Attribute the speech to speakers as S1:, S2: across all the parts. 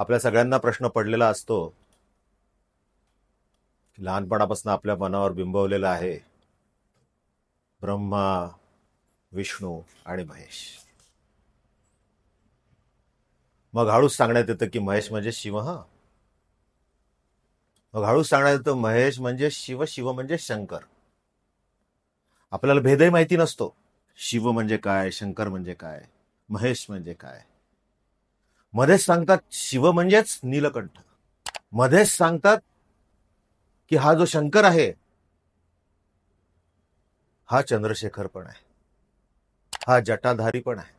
S1: आपल्या सगळ्यांना प्रश्न पडलेला असतो. लहानपणापासून आपल्या मनावर बिंबवलेला आहे. ब्रह्मा विष्णू आणि महेश. मग हळूच सांगण्यात येतं की महेश म्हणजे शिव हा? मग हळूच सांगण्यात येतं महेश म्हणजे शिव शिव म्हणजे शंकर. आपल्याला भेदही माहिती नसतो. शिव म्हणजे काय शंकर म्हणजे काय महेश म्हणजे काय. मध्येच सांगतात शिव म्हणजेच नीलकंठ. मध्येच सांगतात की हा जो शंकर आहे हा चंद्रशेखर पण आहे. हा जटाधारी पण आहे.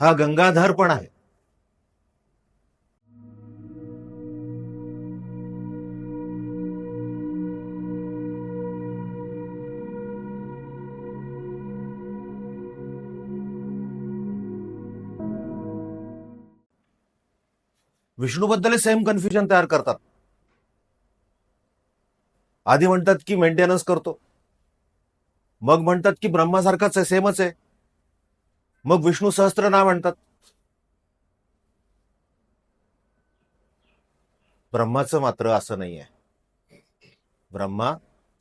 S1: हा गंगाधर पण आहे. विष्णूबद्दल सेम कन्फ्युजन तयार करतात. आधी म्हणतात की मेंटेनन्स करतो. मग म्हणतात की ब्रह्मासारखाच आहे सेमच आहे. मग विष्णू सहस्त्र नाम म्हणतात ब्रह्माचं मात्र असं नाही आहे ब्रह्मा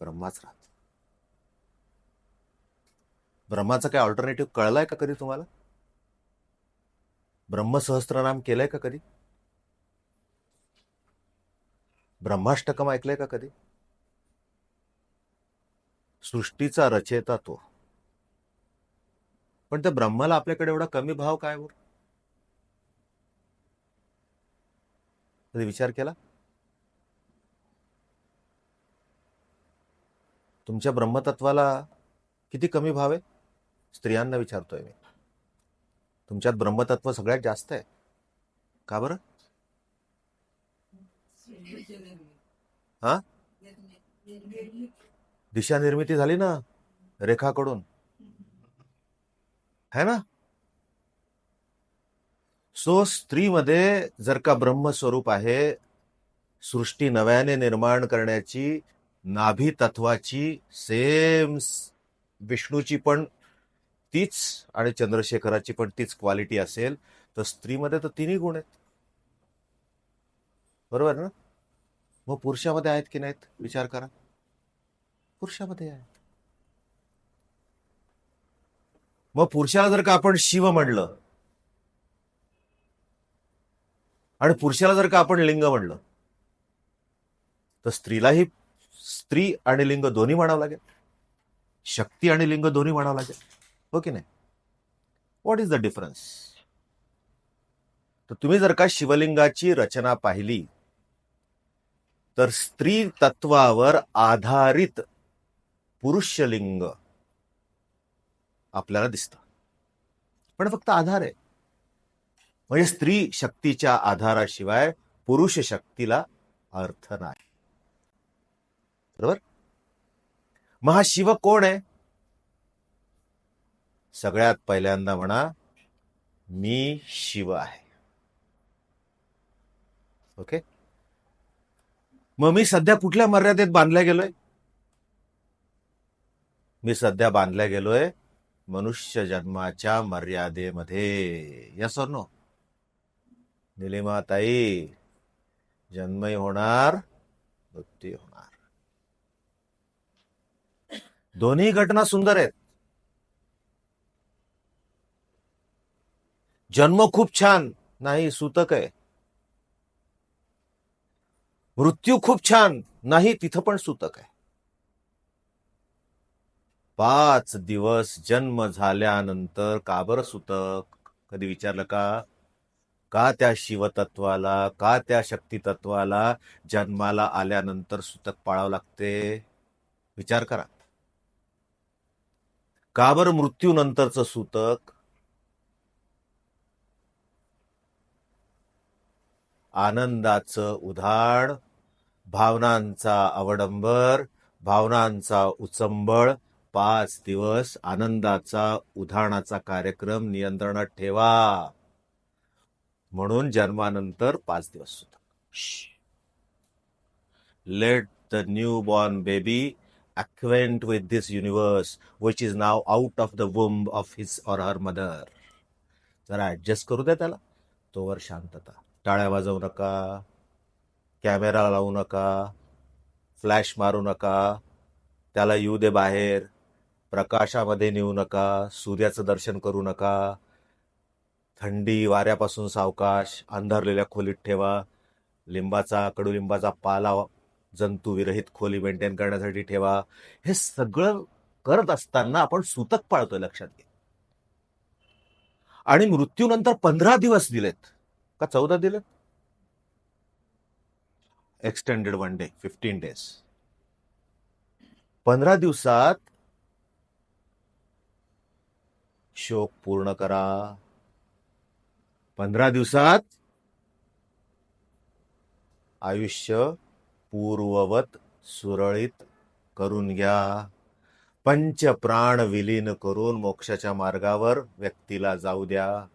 S1: ब्रह्माच राहत. ब्रह्माचं काय ऑल्टरनेटिव्ह कळलाय का कधी तुम्हाला? ब्रह्मसहस्त्रनाम केलंय का कधी? ब्रह्माष्टकम ऐकलंय का कधी? सृष्टीचा रचेता तो. पण त्या ब्रह्माला आपल्याकडे एवढा कमी भाव काय वर कधी विचार केला? तुमच्या ब्रह्मतत्वाला किती कमी भाव आहे? स्त्रियांना विचारतोय मी. तुमच्यात ब्रह्मतत्व सगळ्यात जास्त आहे. का बरं? हा? दिशा निर्मिती झाली ना रेखाकडून. है ना? सो स्त्रीमध्ये जर का ब्रह्मस्वरूप आहे सृष्टी नव्याने निर्माण करण्याची नाभी तत्वाची सेम विष्णूची पण तीच आणि चंद्रशेखराची पण तीच क्वालिटी असेल तर स्त्रीमध्ये तर तिन्ही गुण आहेत. बरोबर ना? मग पुरुषामध्ये आहेत की नाहीत? विचार करा. पुरुषामध्ये आहेत. मग पुरुषाला जर का आपण शिव म्हणलं आणि पुरुषाला जर का आपण लिंग म्हणलं तर स्त्रीलाही स्त्री आणि लिंग दोन्ही म्हणावं लागेल. शक्ती आणि लिंग दोन्ही म्हणावं लागेल. हो की नाही? व्हॉट इज द डिफरन्स तर तुम्ही जर का शिवलिंगाची रचना पाहिली तर स्त्री तत्वावर आधारित पुरुषलिंग आपल्याला दिसतं. पण फक्त आधार आहे. म्हणजे स्त्री शक्तीच्या आधाराशिवाय पुरुष शक्तीला अर्थ नाही. बरोबर? महाशिव कोण आहे? सगळ्यात पहिल्यांदा म्हणा मी शिव आहे. ओके? मग मी सध्या कुठल्या मर्यादेत बांधल्या गेलोय? मी सध्या बांधल्या गेलोय मनुष्य जन्माच्या मर्यादेमध्ये. या सर नो निलिमा ताई जन्मही होणार मृत्यू होणार. दोन्ही घटना सुंदर आहेत. जन्म खूप छान नाही सूतक आहे. मृत्यू खूप छान. नाही तिथं पण सूतक आहे. पाच दिवस जन्म झाल्यानंतर का बरं सूतक? कधी विचारलं का? का त्या शिवतत्वाला का त्या शक्तितत्वाला जन्माला आल्यानंतर सूतक पाळावं लागते? विचार करा. का बरं मृत्यूनंतरचं सूतक? आनंदाचं उधाण भावनांचा अवडंबर भावनांचा उचंबळ पाच दिवस आनंदाचा उधाणाचा कार्यक्रम नियंत्रणात ठेवा. म्हणून जन्मानंतर पाच दिवस सुद्धा. Let the new born baby acquaint with this universe which is now out of the womb of his or her mother जरा ऍडजस्ट करू द्या त्याला. तोवर शांतता. टाळ्या वाजवू नका. कॅमेरा लावू नका फ्लॅश मारू नका त्याला येऊ दे बाहेर प्रकाशामध्ये नेऊ नका सूर्याचं दर्शन करू नका. थंडी वाऱ्यापासून सावकाश अंधारलेल्या खोलीत ठेवा. लिंबाचा कडुलिंबाचा पाला जंतुविरहित खोली मेंटेन करण्यासाठी ठेवा. हे सगळं करत असताना आपण सूतक पाळतोय लक्षात घे आणि मृत्यूनंतर पंधरा दिवस दिलेत. का चौदा दिलेत? Extended one day fifteen days पंधरा दिवसात शोक पूर्ण करा. पंधरा दिवसात आयुष्य पूर्ववत सुरळीत करून घ्या. पंच प्राण विलीन करून मोक्षाच्या मार्गावर व्यक्तीला जाऊ द्या.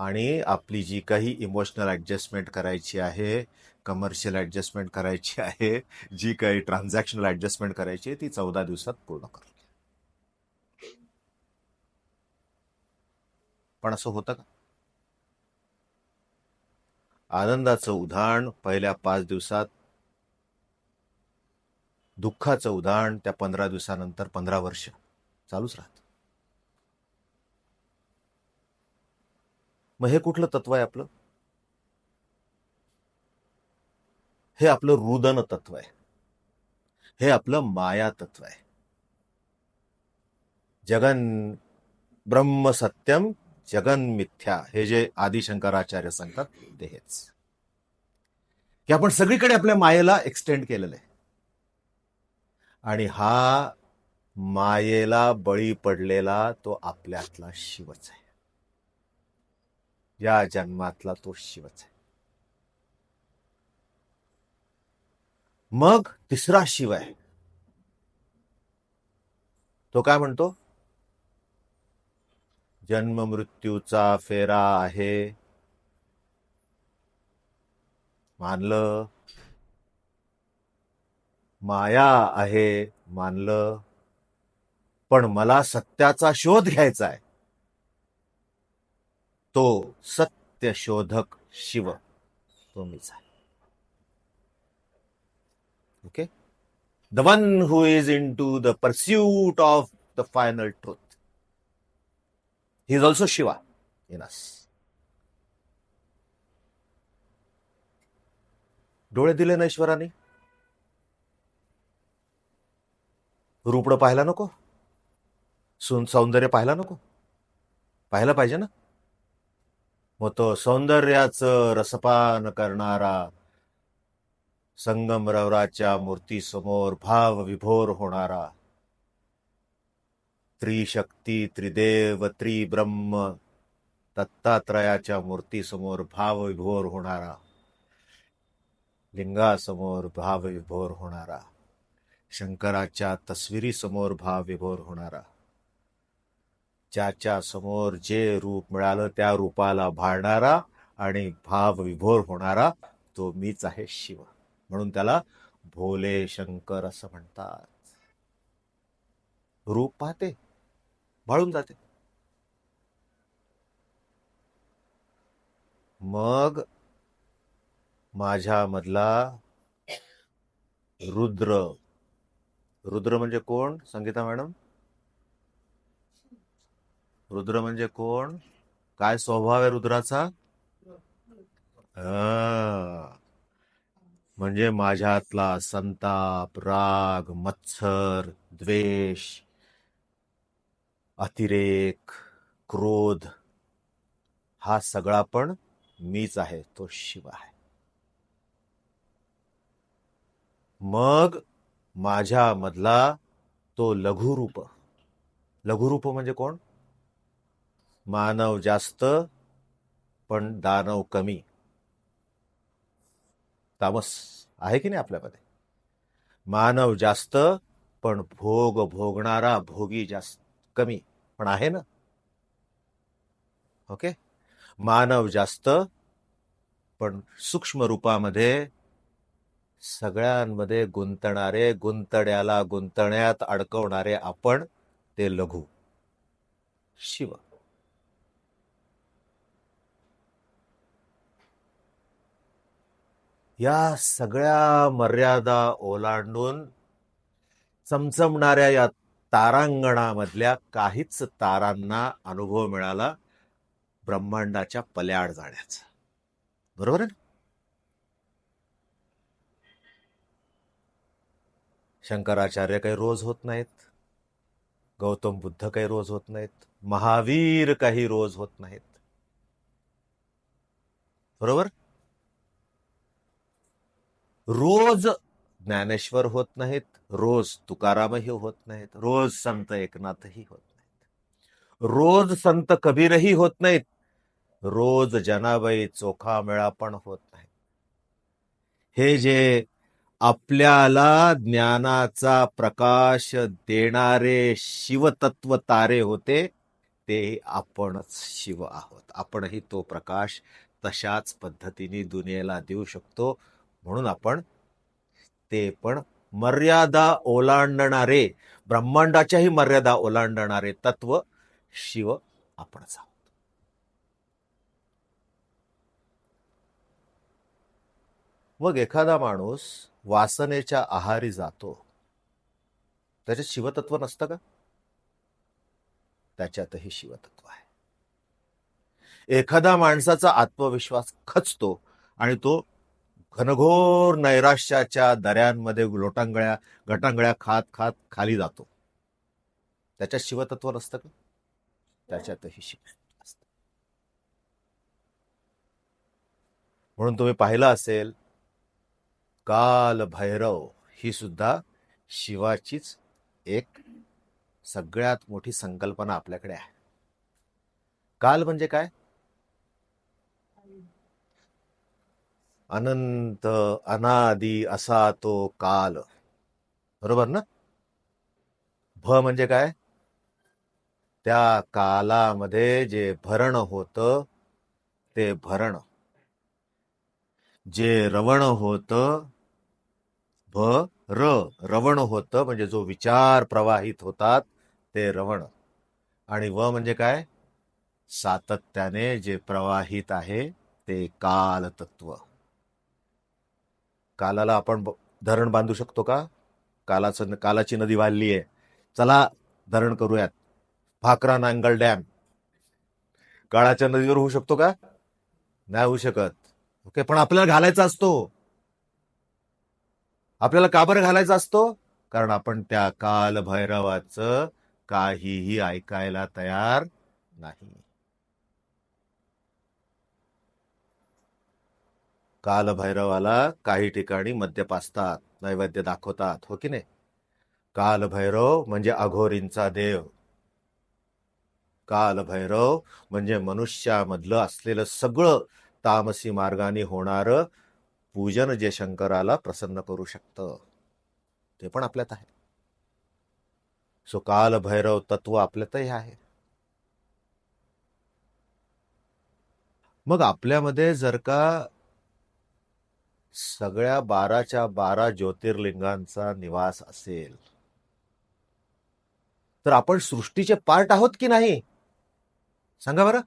S1: आणि आपली जी काही इमोशनल ॲडजस्टमेंट करायची आहे कमर्शियल ॲडजस्टमेंट करायची आहे जी काही ट्रान्झॅक्शनल ॲडजस्टमेंट करायची आहे ती चौदा दिवसात पूर्ण करू. पण असं होतं का? आनंदाचं उदाहरण पहिल्या पाच दिवसात दुःखाचं उदाहरण त्या पंधरा दिवसानंतर पंधरा वर्ष चालूच राहत. मग हे कुठलं तत्व आहे आपलं? हे आपलं रुदन तत्व आहे. हे आपलं माया तत्व आहे. जगन ब्रह्म सत्यम जगन मिथ्या. हे जे आदिशंकराचार्य सांगतात ते हेच. की आपण सगळीकडे आपल्या मायेला एक्सटेंड केलेलं आहे. आणि हा मायेला बळी पडलेला तो आपल्यातला शिवच आहे. या जन्मातला तो शिवच आहे. मग तिसरा शिव आहे. तो काय म्हणतो? जन्म मृत्यूचा फेरा आहे. मानलं. माया आहे मानलं. पण मला सत्याचा शोध घ्यायचा आहे. तो सत्य शोधक शिव. तो मीच आहे okay the one who is into the pursuit of the final truth he is also Shiva in us डोळे दिले ना ईश्वराने? रूपडं पाहायला नको? सौंदर्य पाहायला नको? पाहायला पाहिजे ना? मग तो सौंदर्याचं रसपान करणारा संगमरवराच्या मूर्तीसमोर भाव विभोर होणारा. त्रिशक्ती त्रिदेव त्रिब्रह्म दत्तात्रयाच्या मूर्तीसमोर भाव विभोर होणारा. लिंगासमोर भाव विभोर होणारा. शंकराच्या तस्विरीसमोर भाव विभोर होणारा. ज्याच्या समोर जे रूप मिळालं त्या रूपाला भाळणारा आणि भाव विभोर होणारा तो मीच आहे शिव. म्हणून त्याला भोले शंकर असं म्हणतात. रूप पाहते. भाळून जाते. मग माझ्यामधला रुद्र. रुद्र म्हणजे कोण? संगीता मॅडम? रुद्र म्हणजे कोण? काय स्वभाव आहे रुद्राचा? म्हणजे माझ्यातला संताप राग मत्सर द्वेष अतिरेक क्रोध हा सगळा पण मीच आहे तो शिव आहे. मग माझ्यामधला तो लघुरूप. लघुरूप म्हणजे कोण? मानव जास्त पण दानव कमी. तामस आहे की नाही आपल्यामध्ये? मानव जास्त पण भोग भोगणारा भोगी जास्त कमी पण आहे ना? ओके? मानव जास्त पण सूक्ष्म रूपामध्ये सगळ्यांमध्ये गुंतणारे गुंतण्याला गुंतण्यात अडकवणारे आपण ते लघु. शिव. या सगळ्या मर्यादा ओलांडून चमचमणाऱ्या या तारांगणामधल्या काहीच तारांना अनुभव मिळाला ब्रह्मांडाच्या पल्याड जाण्याचा. बरोबर आहे शंकराचार्य काही रोज होत नाहीत. गौतम बुद्ध काही रोज होत नाहीत. महावीर काही रोज होत नाहीत. बरोबर? रोज ज्ञानेश्वर होत नाहीत रोज तुकारामही होत नाहीत रोज संत एकनाथही होत नाहीत. रोज संत कबीरही होत नाहीत रोज जनाबाई चोखा मेळा पण होत नाही हे जे आपल्याला ज्ञानाचा प्रकाश देणारे शिवतत्व तारे होते ते आपणच शिव आहोत. आपणही तो प्रकाश तशाच पद्धतीने दुनियेला देऊ शकतो. म्हणून आपण ते पण मर्यादा ओलांडणारे ब्रह्मांडाच्याही मर्यादा ओलांडणारे तत्व शिव आपणच आहोत. मग एखादा माणूस वासनेच्या आहारी जातो. त्याच्यात शिवतत्व नसतं का? त्याच्यातही शिवतत्व आहे. एखादा माणसाचा आत्मविश्वास खचतो आणि तो घनघोर नैराश्याच्या दऱ्यांमध्ये लोटांगळ्या गटांगळ्या खात खात खाली जातो. त्याच्यात शिवतत्व नसतं का? त्याच्यातही शिव म्हणून तुम्ही पाहिलं असेल काल भैरव ही सुद्धा शिवाचीच एक सगळ्यात मोठी संकल्पना आपल्याकडे आहे. काल म्हणजे काय? अनंत अनादी असा तो काल. बरोबर ना? भ म्हणजे काय? त्या कालामध्ये जे भरण होतं ते भरण. जे रवण होत भ र रवण होतं म्हणजे जो विचार प्रवाहित होतात ते रवण. आणि व म्हणजे काय? सातत्याने जे प्रवाहित आहे ते काल तत्व कालाला आपण धरण बांधू शकतो का? कालाचं कालाची नदी वाढली आहे. चला धरण करूयात. भाकरा नांगल डॅम. काळाच्या नदीवर होऊ शकतो का? नाही होऊ शकत. ओके पण आपल्याला घालायचा असतो. आपल्याला का बरं घालायचा असतो? कारण आपण त्या कालभैरवाचं काहीही ऐकायला तयार नाही. कालभैरवाला काही ठिकाणी मद्यप असतात नैवेद्य दाखवतात हो की नाही? कालभैरव म्हणजे अघोरींचा देव. कालभैरव म्हणजे मनुष्यामधलं असलेलं सगळं तामसी मार्गाने होणारं पूजन जे शंकराला प्रसन्न करू शकतं. ते पण आपल्यात आहे. सो कालभैरव तत्व आपल्यातही आहे. मग आपल्यामध्ये जर का सगळ्या बाराच्या बारा ज्योतिर्लिंगांचा निवास असेल. तर आपण सृष्टीचे पार्ट आहोत की नाही? सांगा बरं.